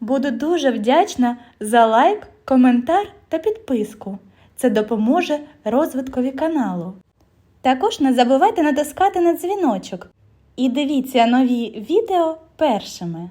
Буду дуже вдячна за лайк, коментар та підписку. Це допоможе розвиткові каналу. Також не забувайте натискати на дзвіночок і дивіться нові відео першими.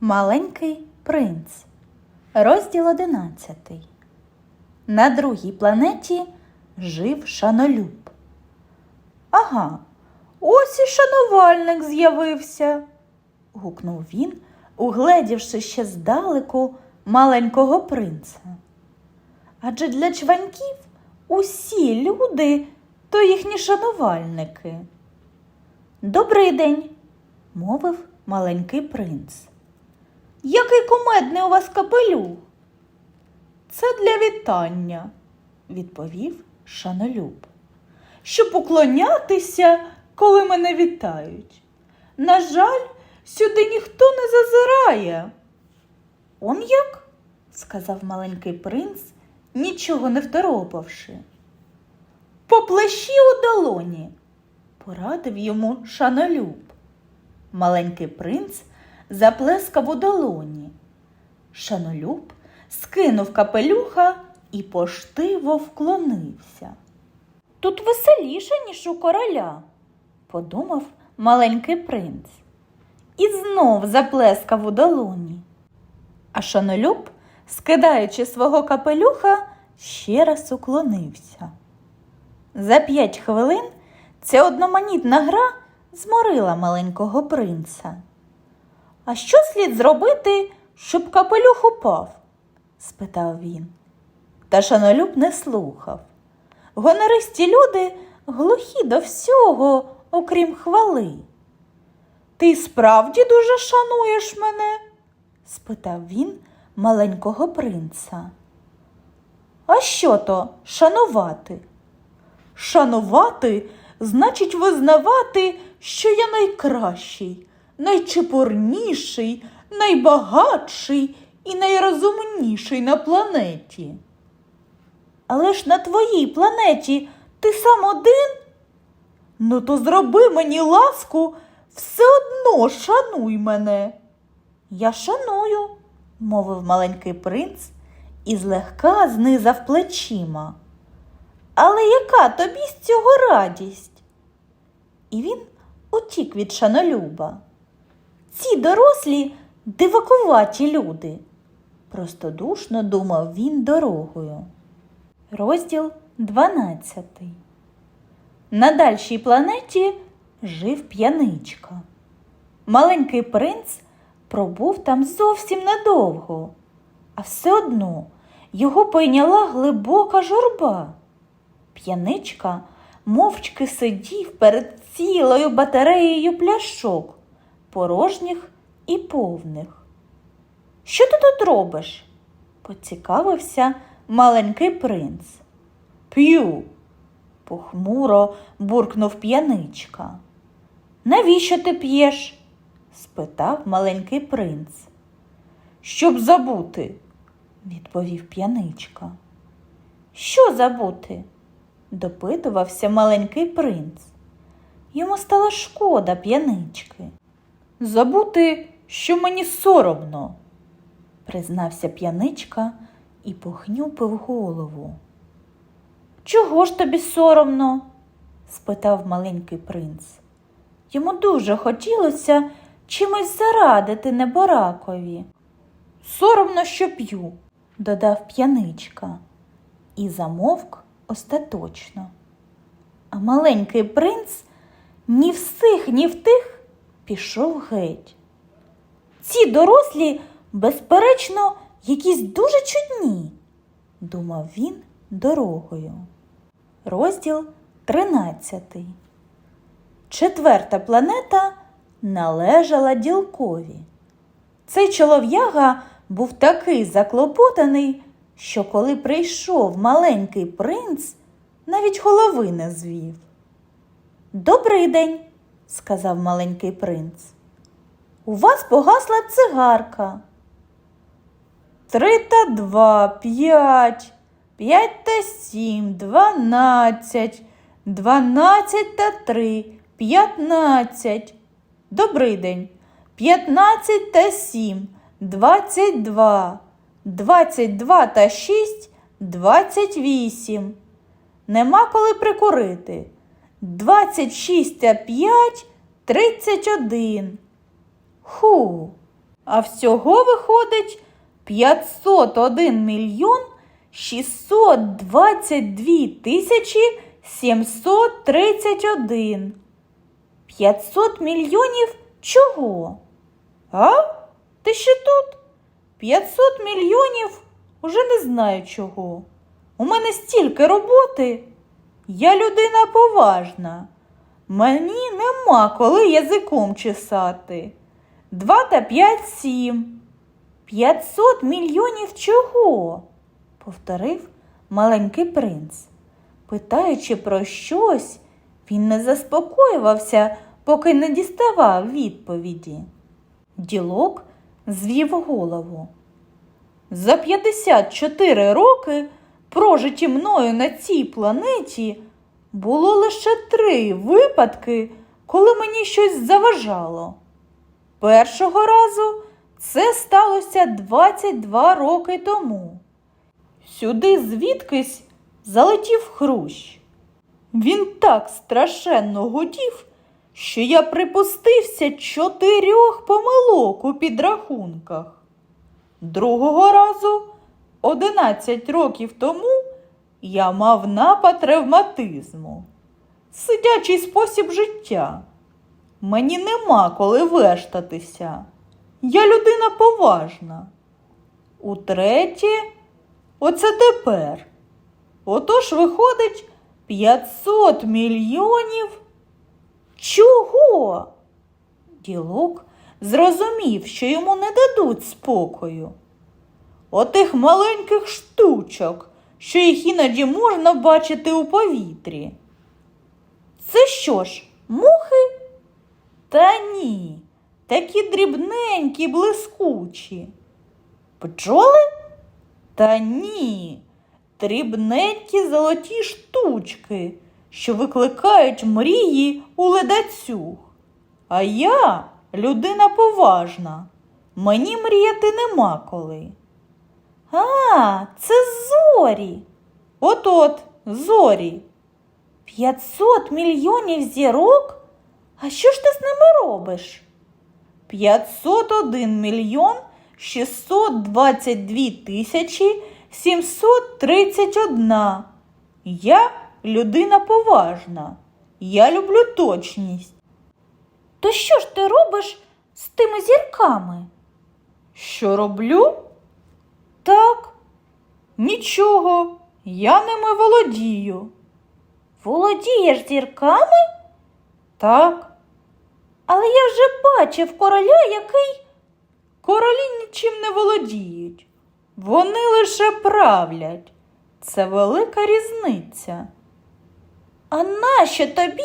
Маленький принц. Розділ одинадцятий. На другій планеті жив шанолюб. Ага, ось і шанувальник з'явився. гукнув він, угледівши ще здалеку маленького принца. Адже для чваньків усі люди то їхні шанувальники. Добрий день, мовив маленький принц. Який кумедний у вас капелюх? Це для вітання, відповів шанолюб. Щоб уклонятися, коли мене вітають. На жаль, сюди ніхто не зазирає. Он як? сказав маленький принц, нічого не второпавши. Поплещі у долоні, порадив йому шанолюб. Маленький принц заплескав у долоні. Шанолюб скинув капелюха і поштиво вклонився. Тут веселіше, ніж у короля, подумав маленький принц. І знов заплескав у долоні. А шанолюб, скидаючи свого капелюха, ще раз уклонився. За п'ять хвилин ця одноманітна гра зморила маленького принца. А що слід зробити, щоб капелюх упав? спитав він. Та шанолюб не слухав. Гонористі люди глухі до всього, окрім хвали. Ти справді дуже шануєш мене? спитав він маленького принца. А що то шанувати? Шанувати значить визнавати, що я найкращий, найчепурніший, найбагатший і найрозумніший на планеті. Але ж на твоїй планеті ти сам один? Ну, то зроби мені ласку, все одно шануй мене. Я шаную, мовив маленький принц і злегка знизав плечима. Але яка тобі з цього радість? І він утік від шанолюба. Ці дорослі дивакуваті люди, простодушно думав він дорогою. Розділ 12 На дальшій планеті жив п'яничка. Маленький принц пробув там зовсім недовго, а все одно його пойняла глибока журба. П'яничка мовчки сидів перед цілою батареєю пляшок, порожніх і повних. Що ти тут робиш? поцікавився маленький принц. П'ю, похмуро буркнув п'яничка. Навіщо ти п'єш? спитав маленький принц. Щоб забути, відповів п'яничка. Що забути? допитувався маленький принц. Йому стало шкода п'янички. Забути, що мені соромно, признався п'яничка і похнюпив голову. Чого ж тобі соромно? спитав маленький принц. Йому дуже хотілося чимось зарадити неборакові. Соромно, що п'ю, додав п'яничка, і замовк остаточно. А маленький принц ні в сих, ні в тих пішов геть. Ці дорослі, безперечно, якісь дуже чудні, думав він дорогою. Розділ 13. Четверта планета належала ділкові. Цей чолов'яга був такий заклопотаний, що коли прийшов маленький принц, навіть голови не звів. Добрий день, сказав маленький принц. У вас погасла цигарка. Три та два, п'ять, п'ять та сім, дванадцять, дванадцять та три, п'ятнадцять. Добрий день. П'ятнадцять та сім, двадцять два. Двадцять два та шість, двадцять вісім. Нема коли прикурити. Двадцять шість та п'ять, тридцять один. Ху. А всього виходить 501 мільйон 622 тисячі 731. 500 мільйонів чого? А? Ти ще тут? 500 мільйонів уже не знаю чого. У мене стільки роботи. Я людина поважна. Мені нема коли язиком чесати. Два та п'ять сім. П'ятсот мільйонів чого? Повторив маленький принц. Питаючи про щось, він не заспокоювався, поки не діставав відповіді. Ділок звів голову. За 54 роки, прожиті мною на цій планеті, було лише три випадки, коли мені щось заважало. Першого разу це сталося 22 роки тому. Сюди звідкись залетів хрущ. Він так страшенно гудів, що я припустився чотирьох помилок у підрахунках. Другого разу, 11 років тому, я мав напад ревматизму, сидячий спосіб життя. Мені нема коли вештатися. Я людина поважна. Утретє, оце тепер. Отож виходить 500 мільйонів. Чого? Ділок зрозумів, що йому не дадуть спокою. Отих маленьких штучок, що їх іноді можна бачити у повітрі. Це що ж, мухи? Та ні, такі дрібненькі, блискучі. Бджоли? Та ні, дрібненькі золоті штучки, що викликають мрії у ледацюг. А я людина поважна, мені мріяти нема коли. А, це зорі. От-от, зорі. П'ятсот мільйонів зірок? А що ж ти з ними робиш? 501 мільйон 622 тисячі 731. Я людина поважна. Я люблю точність. То що ж ти робиш з тими зірками? Що роблю? Так, нічого, я ними володію. Володієш зірками? Так. Але я вже бачив короля, який. Королі нічим не володіють. Вони лише правлять. Це велика різниця. А нащо тобі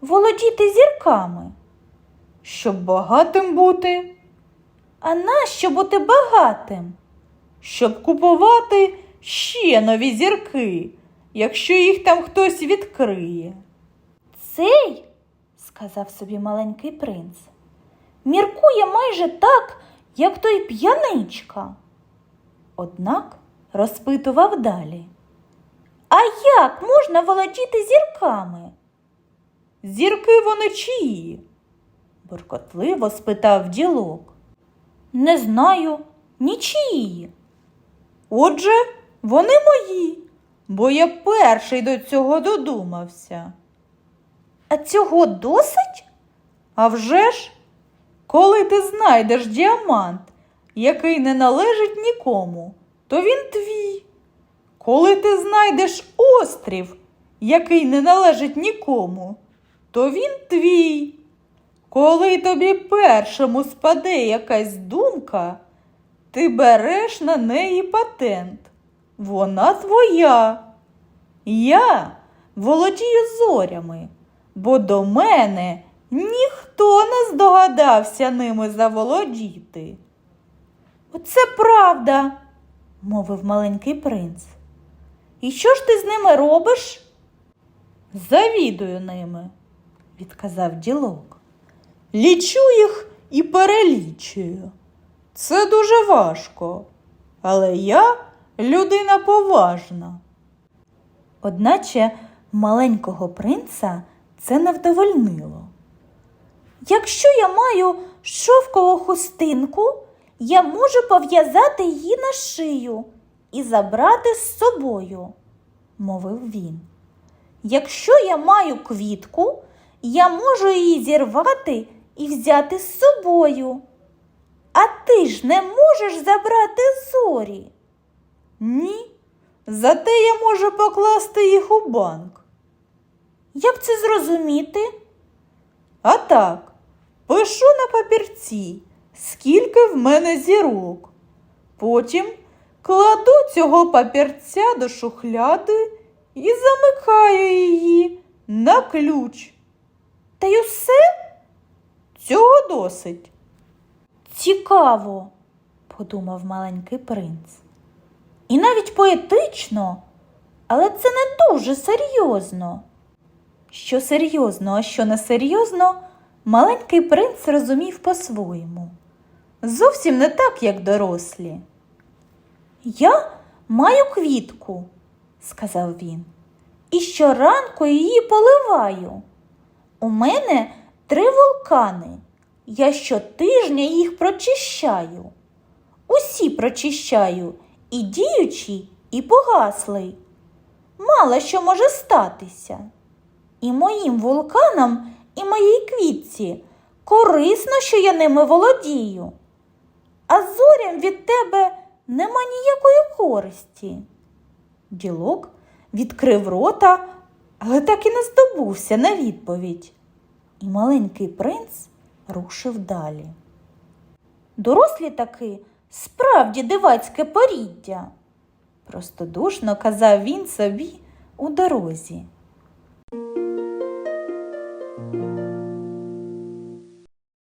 володіти зірками? Щоб багатим бути. А нащо бути багатим? Щоб купувати ще нові зірки, якщо їх там хтось відкриє. Цей, сказав собі маленький принц, міркує майже так, як той п'яничка. Однак розпитував далі. А як можна володіти зірками? Зірки вони чиї? буркотливо спитав ділок. Не знаю, нічиї. Отже, вони мої, бо я перший до цього додумався. А цього досить? А вже ж, коли ти знайдеш діамант, який не належить нікому, то він твій. Коли ти знайдеш острів, який не належить нікому, то він твій. Коли тобі першому спаде якась думка, ти береш на неї патент. Вона твоя. Я володію зорями, бо до мене ніхто не здогадався ними заволодіти. Оце правда, мовив маленький принц. І що ж ти з ними робиш? Завідую ними. відказав ділок. Лічу їх і перелічую. Це дуже важко. Але я людина поважна. Одначе маленького принца це не вдовольнило. Якщо я маю шовкову хустинку, я можу пов'язати її на шию і забрати з собою, мовив він. Якщо я маю квітку, я можу її зірвати і взяти з собою. А ти ж не можеш забрати зорі. Ні. Зате я можу покласти їх у банк. Як це зрозуміти? А так, пишу на папірці, скільки в мене зірок. Потім кладу цього папірця до шухляди і замикаю її на ключ. Та й усе Цього досить. цікаво, подумав маленький принц. І навіть поетично, але це не дуже серйозно. Що серйозно, а що не серйозно, маленький принц розумів по-своєму. Зовсім не так, як дорослі. Я маю квітку, сказав він, і щоранку її поливаю. У мене три вулкани. Я щотижня їх прочищаю. Усі прочищаю, і діючий, і погаслий. Мало що може статися. І моїм вулканам, і моїй квітці корисно, що я ними володію. А зорям від тебе нема ніякої користі. Ділок відкрив рота, але так і не здобувся на відповідь. І маленький принц рушив далі. Дорослі таки справді дивацьке поріддя, простодушно казав він собі у дорозі.